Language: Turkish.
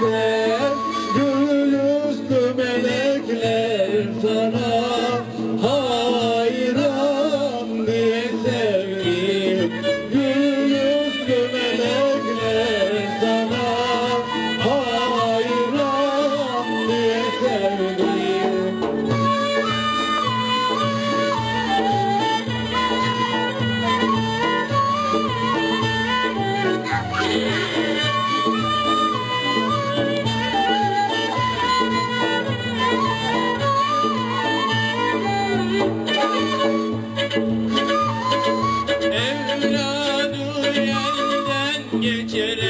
melekler melekler sana.